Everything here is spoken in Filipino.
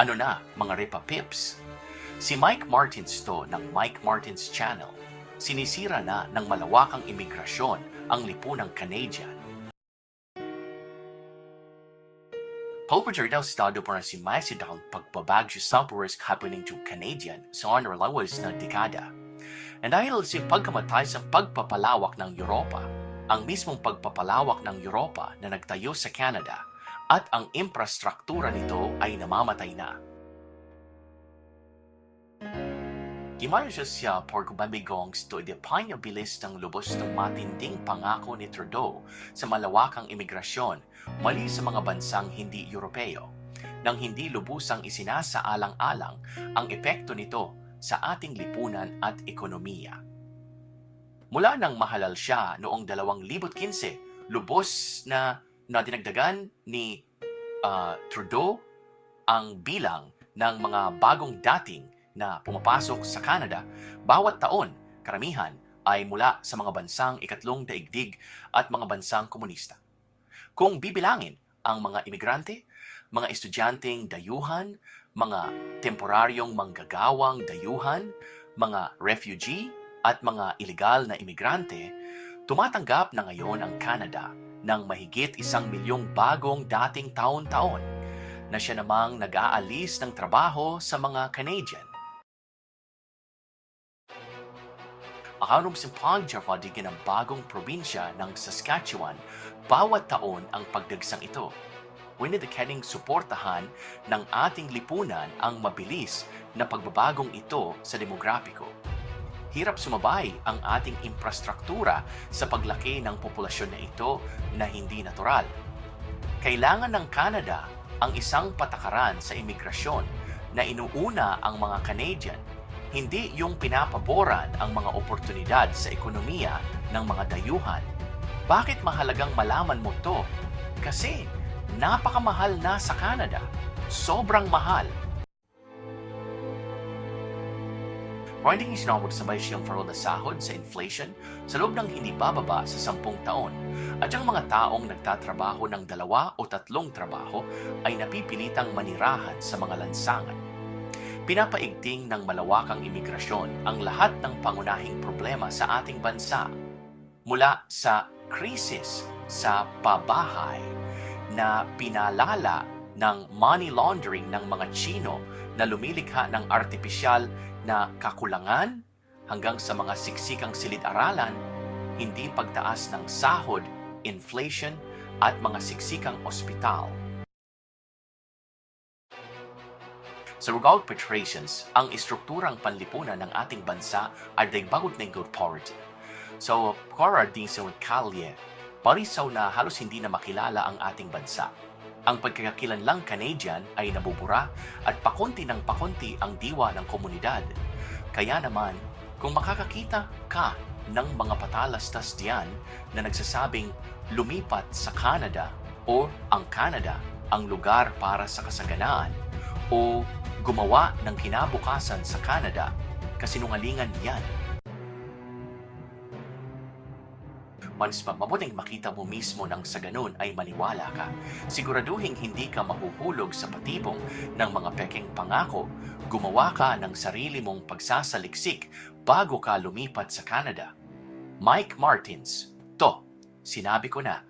Ano na, mga Repa Pips? Si Mike Martins to ng Mike Martins Channel. Sinisira na ng malawakang imigrasyon ang lipunang Canadian. Pulveter daw estado para si Macedon pagbabagyo suburbs happening to Canadian sa onrelawas na dekada. And dahil sa pagkamatay sa pagpapalawak ng Europa, ang mismong pagpapalawak ng Europa na nagtayo sa Canada at ang infrastruktura nito ay namamatay na. Gimayo siya por kumamigong to define ang bilis ng lubos ng matinding pangako ni Trudeau sa malawakang imigrasyon mali sa mga bansang hindi Europeo nang hindi lubusang isinasaalang-alang ang epekto nito sa ating lipunan at ekonomiya. Mula nang mahalal siya noong 2015, lubos na na dinagdagan ni ah, Trudeau ang bilang ng mga bagong dating na pumapasok sa Canada bawat taon, karamihan ay mula sa mga bansang ikatlong daigdig at mga bansang komunista. Kung bibilangin ang mga imigrante, mga estudyanteng dayuhan, mga temporaryong manggagawang dayuhan, mga refugee at mga ilegal na imigrante, tumatanggap na ngayon ang Canada ng mahigit isang milyong bagong dating taon-taon na siya namang nag-aalis ng trabaho sa mga Canadian. Akarom si pagjafadigin ng bagong probinsya ng Saskatchewan bawat taon ang pagdagsang ito. Winidikaling suportahan ng ating lipunan ang mabilis na pagbabagong ito sa demografiko. Hirap sumabay ang ating infrastruktura sa paglaki ng populasyon na ito na hindi natural. Kailangan ng Canada ang isang patakaran sa imigrasyon na inuuna ang mga Canadian hindi yung pinapaboran ang mga oportunidad sa ekonomiya ng mga dayuhan. Bakit mahalagang malaman mo to? Kasi napakamahal na sa Canada. Sobrang mahal. Riding is now sabay siyang farol na sahod sa inflation sa loob ng hindi bababa sa sampung taon at ang mga taong nagtatrabaho ng dalawa o tatlong trabaho ay napipilitang manirahan sa mga lansangan pinapaigting ng malawakang imigrasyon ang lahat ng pangunahing problema sa ating bansa. Mula sa krisis sa pabahay na pinalala ng money laundering ng mga Chino na lumilikha ng artipisyal na kakulangan hanggang sa mga siksikang silid-aralan, hindi pagtaas ng sahod, inflation, at mga siksikang ospital. Sa Rugaut Petrations, ang istrukturang panlipunan ng ating bansa ay ng good poverty. So, para din sa kalye, parisaw na halos hindi na makilala ang ating bansa. Ang pagkakakilanlang Canadian ay nabubura at pakunti ng pakunti ang diwa ng komunidad. Kaya naman, kung makakakita ka ng mga patalastas diyan na nagsasabing lumipat sa Canada o ang Canada ang lugar para sa kasaganaan o gumawa ng kinabukasan sa Canada, kasinungalingan yan. Mas mabuting makita mo mismo nang sa ganun ay maniwala ka. Siguraduhin hindi ka mahuhulog sa patibong ng mga pekeng pangako. Gumawa ka ng sarili mong pagsasaliksik bago ka lumipat sa Canada. Mike Martins, to, sinabi ko na,